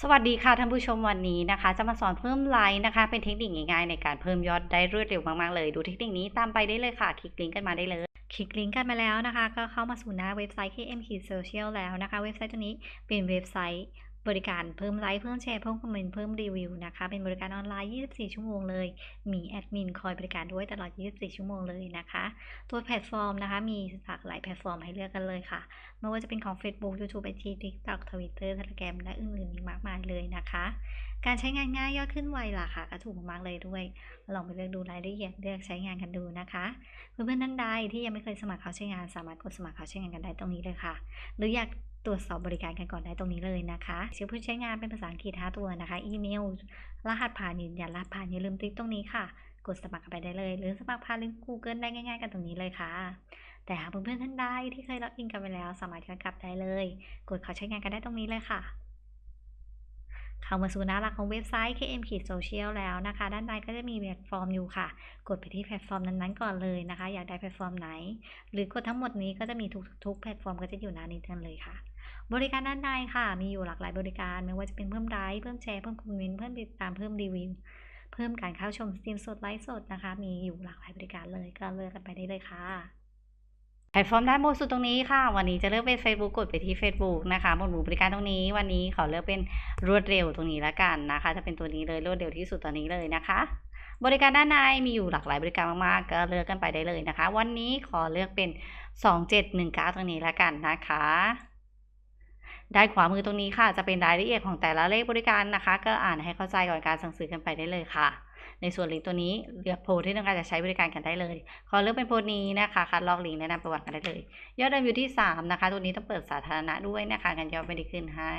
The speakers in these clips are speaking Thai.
สวัสดีค่ะท่านผู้ชมวันนี้นะคะ จะมาสอนเพิ่มไลค์นะคะ เป็นเทคนิคง่ายๆในการเพิ่มยอดได้รวดเร็วมากๆเลยดูเทคนิคนี้ตามไปได้เลยค่ะ คลิกลิงก์กันมาได้เลย คลิกลิงก์กันมาแล้วนะคะ ก็เข้ามาสู่หน้าเว็บไซต์ KM Social แล้วนะคะ เว็บไซต์ตัวนี้เป็นเว็บไซต์ บริการเพิ่มไลค์เพิ่มแชร์เพิ่มคอมเมนต์เพิ่มรีวิวนะคะ เป็นบริการออนไลน์ 24 ชั่วโมงเลย มีแอดมินคอยบริการด้วยตลอด 24 ชั่วโมงเลยนะคะ ตัวแพลตฟอร์มนะคะ มีหลากหลายแพลตฟอร์มให้เลือกกันเลยค่ะ ไม่ว่าจะเป็นของ Facebook YouTube IG TikTok Twitter Telegram และอื่นๆอีกมากมายเลยนะคะ การใช้งานง่ายยอดขึ้นไวราคาก็ถูกมากเลยด้วย ลองไปเลือกดูรายละเอียดเลือกใช้งานกันดูนะคะเพื่อนๆท่านใดที่ยังไม่เคยสมัครเขาใช้งานสามารถกดสมัครเขาใช้งานกันได้ตรงนี้เลยค่ะ หรืออยาก ตรวจสอบบริการกันก่อนได้ตรงนี้เลยนะคะชื่อผู้ใช้งานเป็นภาษาอังกฤษ5ตัวนะคะ อีเมล รหัสผ่านยืนยันรหัสผ่านอย่าลืมติ๊กตรงนี้ค่ะ กดสมัครไปได้เลย หรือสมัครผ่านลิงก์ Google ได้ง่าย ๆ กันตรงนี้เลยค่ะ แต่หากเพื่อนๆท่านใดที่เคยล็อกอินกันไปแล้ว สามารถกลับได้เลย กดขาใช้งานกันได้ตรงนี้เลยค่ะเข้ามาสู่หน้าหลักของเว็บไซต์ KM Social แล้วนะคะ ด้านในก็จะมีแพลตฟอร์มอยู่ค่ะ กดไปที่แพลตฟอร์มนั้นๆก่อนเลยนะคะ อยากได้แพลตฟอร์มไหน หรือกดทั้งหมดนี้ก็จะมีทุกทุกแพลตฟอร์มก็จะอยู่หน้านี้กันเลยค่ะ บริการด้านในค่ะ มีอยู่หลากหลายบริการ ไม่ว่าจะเป็นเพิ่มไลค์เพิ่มแชร์ เพิ่มคอมเมนต์ เพิ่มติดตาม เพิ่มรีวิว เพิ่มการเข้าชมสตรีมสดไลฟ์สดนะคะ มีอยู่หลากหลายบริการเลยก็เลือกกันไปได้เลยค่ะแพลตฟอร์มด้านบนสุดตรงนี้ค่ะ วันนี้จะเลือกเป็น Facebook กดไปที่ Facebook นะคะหมวดหมู่บริการตรงนี้ วันนี้ขอเลือกเป็นรวดเร็วตรงนี้ละกันนะคะ จะเป็นตัวนี้เลยรวดเร็วที่สุดตอนนี้เลยนะคะ บริการด้านในมีอยู่หลากหลายบริการมากๆ ก็เลือกกันไปได้เลยนะคะ วันนี้ขอเลือกเป็น 2719 ตรงนี้ละกันนะคะ ด้านขวามือตรงนี้ค่ะ จะเป็นรายละเอียดของแต่ละเลขบริการนะคะ ก็อ่านให้เข้าใจก่อนการสั่งซื้อกันไปได้เลยค่ะ ในส่วนลิงก์ตัวนี้เลือกโพสต์ที่ต้องการจะใช้บริการกันได้เลย ขอเลือกเป็นโพสต์นี้นะคะคัดลอกลิงก์แนะนำประวัติกันได้เลย ยอดเดิมอยู่ที่ 3 นะคะ ตัวนี้ต้องเปิดสาธารณะด้วยนะคะกันยอดไม่ได้ขึ้นให้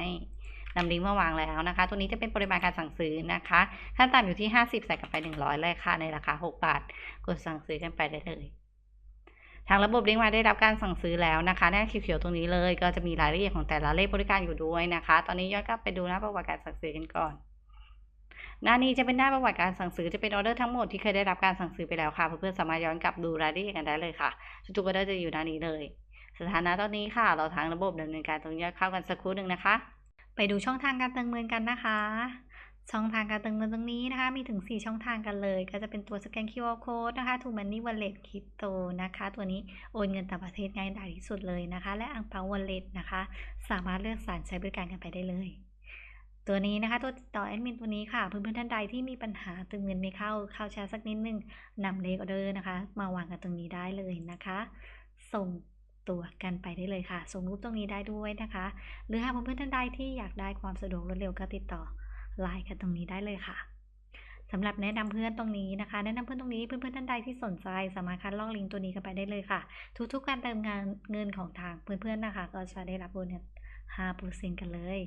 นำลิงก์มาวางแล้วนะคะ ตัวนี้จะเป็นปริมาณการสั่งซื้อนะคะ ขั้นต่ำอยู่ที่ 50 ใส่กลับไป 100เลยค่ะ ในราคา 6 บาท กดสั่งซื้อกันไปได้เลย ทางระบบเลิงก์มาได้รับการสั่งซื้อแล้วนะคะหน้าเขียวๆตรงนี้เลย ก็จะมีรายละเอียดของแต่ละเลขบริการอยู่ด้วยนะคะ ตอนนี้ย้อนกลับไปดูหน้าประวัติการสั่งซื้อกันก่อนหน้านี้จะเป็นหน้าประวัติการสั่งซื้อจะเป็นออเดอร์ทั้งหมดที่เคยได้รับการสั่งซื้อไปแล้วค่ะเพื่อนๆสามารถย้อนกลับดูรายละเอียดกันได้เลยค่ะทุกๆออเดอร์จะอยู่หน้านี้เลย สถานะตอนนี้ค่ะ เราทางระบบดำเนินการตรงนี้เข้ากันสักครู่หนึ่งนะคะ ไปดูช่องทางการเติมเงินกันนะคะ ช่องทางการเติมเงินตรงนี้นะคะ มีถึง 4 ช่องทางกันเลย ก็จะเป็นตัวสแกน QR code นะคะทูมันนี่วอลเล็ตคริปโตนะคะ ตัวนี้โอนเงินต่างประเทศง่ายดายที่สุดเลยนะคะ และอังเปาวอลเล็ตนะคะ สามารถเลือกสารใช้บริการกันไปได้เลย ตัวนี้นะคะ ตัวติดต่อแอดมินตัวนี้ค่ะ เพื่อนๆท่านใดที่มีปัญหาติมเงินไม่เข้า เข้าช้าสักนิดนึงนำเลขออเดอร์นะคะ มาวางกันตรงนี้ได้เลยนะคะ ส่งตัวกันไปได้เลยค่ะ ส่งรูปตรงนี้ได้ด้วยนะคะ หรือหากเพื่อนๆท่านใดที่อยากได้ความสะดวกรวดเร็วก็ติดต่อ ไลน์กันตรงนี้ได้เลยค่ะสำหรับแนะนำเพื่อนตรงนี้นะคะ แนะนำเพื่อนตรงนี้เพื่อนๆท่านใดที่สนใจสามารถคัดลอกลิงก์ตัวนี้กันไปได้เลยค่ะ ทุกๆการเติมงานเงินของทางเพื่อนๆนะคะ ก็จะได้รับโบนัส5%กันเลย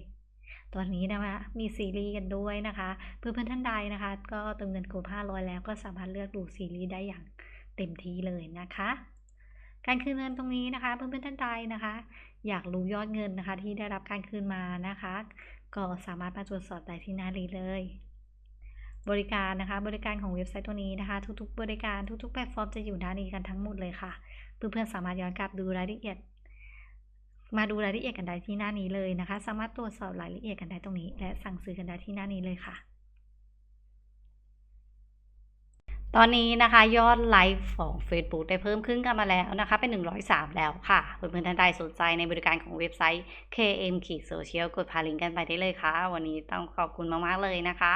ตอนนี้นะคะมีซีรีส์กันด้วยนะคะ เพื่อนๆท่านใดนะคะ ก็เติมเงินครบ500 แล้วก็สามารถเลือกดูซีรีส์ได้อย่างเต็มที่เลยนะคะ การคืนเงินตรงนี้นะคะ เพื่อนๆท่านใดนะคะ อยากรู้ยอดเงินนะคะ ที่ได้รับการคืนมานะคะ ก็สามารถมาตรวจสอบได้ที่หน้ารีเลย บริการนะคะบริการของเว็บไซต์ตัวนี้นะคะ ทุกๆ บริการทุกๆแพลตฟอร์มจะอยู่หน้านี้กันทั้งหมดเลยค่ะ เพื่อนๆสามารถย้อนกลับดูรายละเอียด มาดูรายละเอียดกันได้ที่หน้านี้เลยนะคะ สามารถตรวจสอบรายละเอียดกันได้ตรงนี้ และสั่งซื้อกันได้ที่หน้านี้เลยค่ะ ตอนนี้นะคะยอดไลฟ์ของ Facebook ได้เพิ่มขึ้นกันมาแล้วนะคะ เป็น 103 แล้วค่ะเพื่อนๆท่านใดสนใจในบริการของเว็บไซต์ KM Social กดพาลิงก์กันไปได้เลยค่ะ วันนี้ต้องขอบคุณมากๆเลยนะคะ